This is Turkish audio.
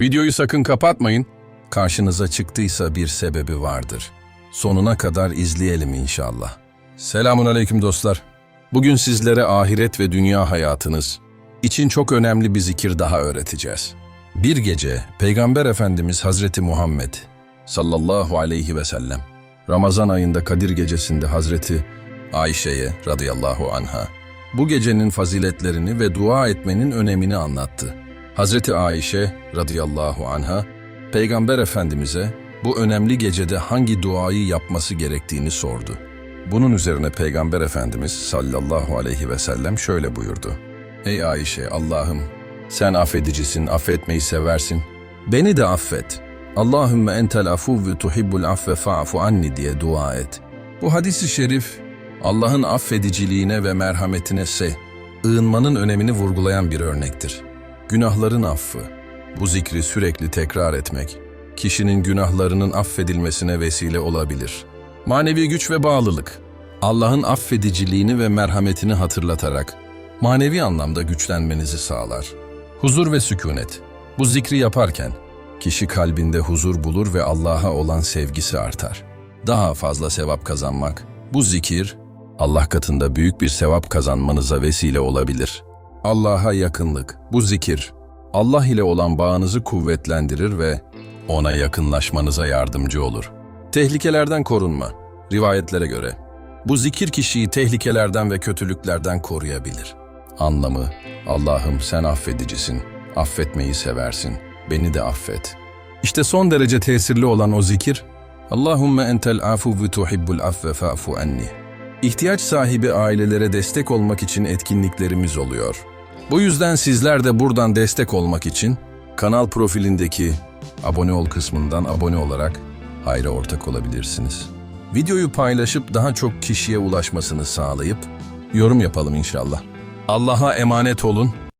Videoyu sakın kapatmayın. Karşınıza çıktıysa bir sebebi vardır. Sonuna kadar izleyelim inşallah. Selamun aleyküm dostlar. Bugün sizlere ahiret ve dünya hayatınız için çok önemli bir zikir daha öğreteceğiz. Bir gece Peygamber Efendimiz Hazreti Muhammed sallallahu aleyhi ve sellem Ramazan ayında Kadir gecesinde Hazreti Ayşe'ye radıyallahu anha bu gecenin faziletlerini ve dua etmenin önemini anlattı. Hazreti Ayşe radıyallahu anha Peygamber Efendimiz'e bu önemli gecede hangi duayı yapması gerektiğini sordu. Bunun üzerine Peygamber Efendimiz sallallahu aleyhi ve sellem şöyle buyurdu. Ey Ayşe Allah'ım sen affedicisin, affetmeyi seversin. Beni de affet. Allahümme entel afuvve tuhibbul affe fa'fu anni diye dua et. Bu hadisi şerif Allah'ın affediciliğine ve merhametine se, ığınmanın önemini vurgulayan bir örnektir. Günahların affı. Bu zikri sürekli tekrar etmek, kişinin günahlarının affedilmesine vesile olabilir. Manevi güç ve bağlılık. Allah'ın affediciliğini ve merhametini hatırlatarak manevi anlamda güçlenmenizi sağlar. Huzur ve sükunet. Bu zikri yaparken kişi kalbinde huzur bulur ve Allah'a olan sevgisi artar. Daha fazla sevap kazanmak. Bu zikir Allah katında büyük bir sevap kazanmanıza vesile olabilir. Allah'a yakınlık. Bu zikir Allah ile olan bağınızı kuvvetlendirir ve ona yakınlaşmanıza yardımcı olur. Tehlikelerden korunma. Rivayetlere göre bu zikir kişiyi tehlikelerden ve kötülüklerden koruyabilir. Anlamı Allah'ım sen affedicisin, affetmeyi seversin, beni de affet. İşte son derece tesirli olan o zikir Allahümme entel afu ve tuhibbul affe fa'fu anni. İhtiyaç sahibi ailelere destek olmak için etkinliklerimiz oluyor. Bu yüzden sizler de buradan destek olmak için kanal profilindeki abone ol kısmından abone olarak hayra ortak olabilirsiniz. Videoyu paylaşıp daha çok kişiye ulaşmasını sağlayıp yorum yapalım inşallah. Allah'a emanet olun.